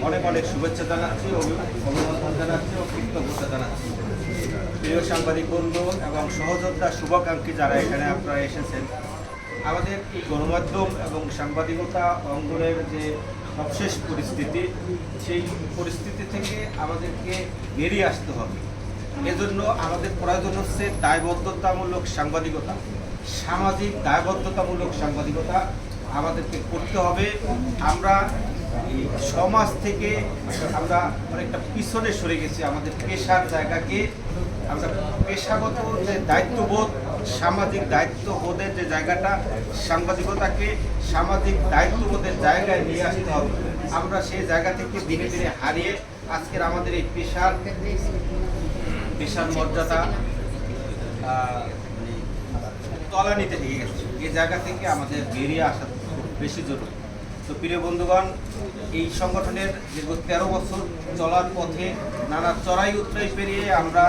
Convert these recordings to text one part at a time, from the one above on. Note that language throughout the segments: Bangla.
অনেক অনেক শুভেচ্ছা জানাচ্ছি, অভি- অভিনন্দন জানাচ্ছি ও কৃতজ্ঞতা জানাচ্ছি। প্রিয় সাংবাদিক বন্ধু এবং সহযোদ্ধা, শুভাকাঙ্ক্ষী যারা এখানে আপনারা এসেছেন, আমাদের গণমাধ্যম এবং সাংবাদিকতা অঙ্গনের যে সবশেষ পরিস্থিতি, সেই পরিস্থিতি থেকে আমাদেরকে বেরিয়ে আসতে হবে। এজন্য আমাদের প্রয়োজন হচ্ছে দায়বদ্ধতামূলক সাংবাদিকতা, সামাজিক দায়বদ্ধতামূলক সাংবাদিকতা আমাদেরকে করতে হবে। আমরা সমাজ থেকে আমরা অনেকটা পিছনে সরে গেছি। আমাদের পেশার জায়গাকে আমরা পেশাগত যে দায়িত্ববোধ সামাজিক দায়িত্ববোধের যে জায়গাটা সাংবাদিকতাকে সামাজিক দায়িত্ববোধের জায়গায় নিয়ে আসতে হবে। আমরা সেই জায়গা থেকে ধীরে ধীরে হারিয়ে আজকের আমাদের এই পেশার পেশার মর্যাদা আহ, তলানিতে থেকে গেছে। এই জায়গা থেকে আমাদের বেরিয়ে আসা খুব বেশি জরুরি। তো প্রিয় বন্ধুগণ, এই সংগঠনের দীর্ঘ তেরো বছর চলার পথে নানা চড়াই উত্তরাই পেরিয়ে আমরা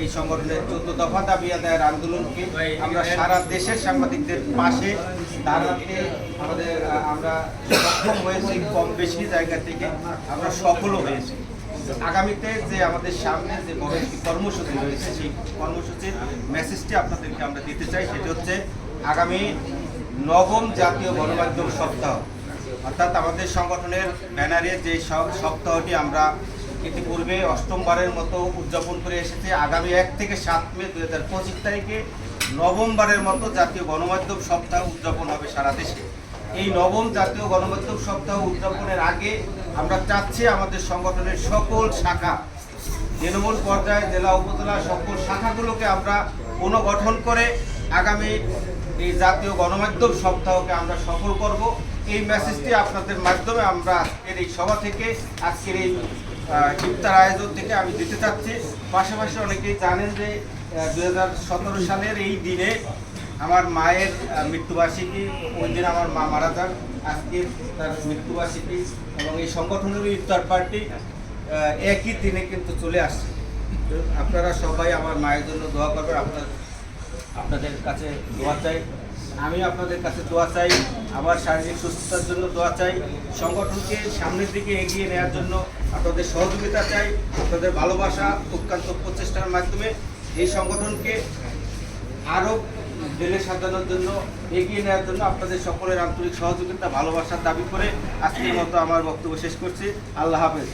এই সংগঠনের চোদ্দ দফা দাবি আদায়ের আন্দোলনকে আমরা সারা দেশের সাংবাদিকদের পাশে দাঁড়াতে আমাদের, আমরা সক্ষম হয়েছি, কম বেশি জায়গা থেকে আমরা সফলও হয়েছি। আগামীতে যে আমাদের সামনে যে বড় একটি কর্মসূচি রয়েছে, সেই কর্মসূচির মেসেজটি আপনাদেরকে আমরা দিতে চাই, সেটি হচ্ছে আগামী নবম জাতীয় গণমাধ্যম সপ্তাহ। অর্থাৎ আমাদের সংগঠনের ব্যানারে যে সব সপ্তাহটি আমরা ইতিপূর্বে অষ্টমবারের মতো উদযাপন করে এসেছি, আগামী এক থেকে সাত মে দু হাজার পঁচিশ তারিখে নবমবারের মতো জাতীয় গণমাধ্যম সপ্তাহ উদযাপন হবে সারা দেশে। এই নবম জাতীয় গণমাধ্যম সপ্তাহ উদযাপনের আগে আমরা চাচ্ছি আমাদের সংগঠনের সকল শাখা, তৃণমূল পর্যায়ে, জেলা উপজেলা, সকল শাখাগুলোকে আমরা পুনর্গঠন করে আগামী এই জাতীয় গণমাধ্যম সপ্তাহকে আমরা সফল করব। এই মেসেজটি আপনাদের মাধ্যমে আমরা আজকের এই সভা থেকে, আজকের এই ইফতার আয়োজন থেকে আমি দিতে চাচ্ছি। পাশাপাশি অনেকেই জানেন যে দু হাজার সতেরো সালের এই দিনে আমার মায়ের মৃত্যুবার্ষিকী, ওই দিন আমার মা মারা যান। আজকে তার মৃত্যুবার্ষিকী এবং এই সংগঠনেরও ইফতার পার্টি একই দিনে কিন্তু চলে আসছে। আপনারা সবাই আমার মায়ের জন্য দোয়া করবেন। আপনার আপনাদের কাছে দোয়া চাই। আমি আপনাদের কাছে দোয়া চাই। আমার শারীরিক সুস্থতার জন্য দোয়া চাই। সংগঠনকে সামনের দিকে এগিয়ে নেওয়ার জন্য আপনাদের সহযোগিতা চাই। আপনাদের ভালোবাসা, অত্যন্ত প্রচেষ্টার মাধ্যমে এই সংগঠনকে আরও জেলে সাজানোর জন্য, এগিয়ে নেওয়ার জন্য আপনাদের সকলের আন্তরিক সহযোগিতা, ভালোবাসার দাবি করে আজকের মতো আমার বক্তব্য শেষ করছি। আল্লাহ হাফেজ।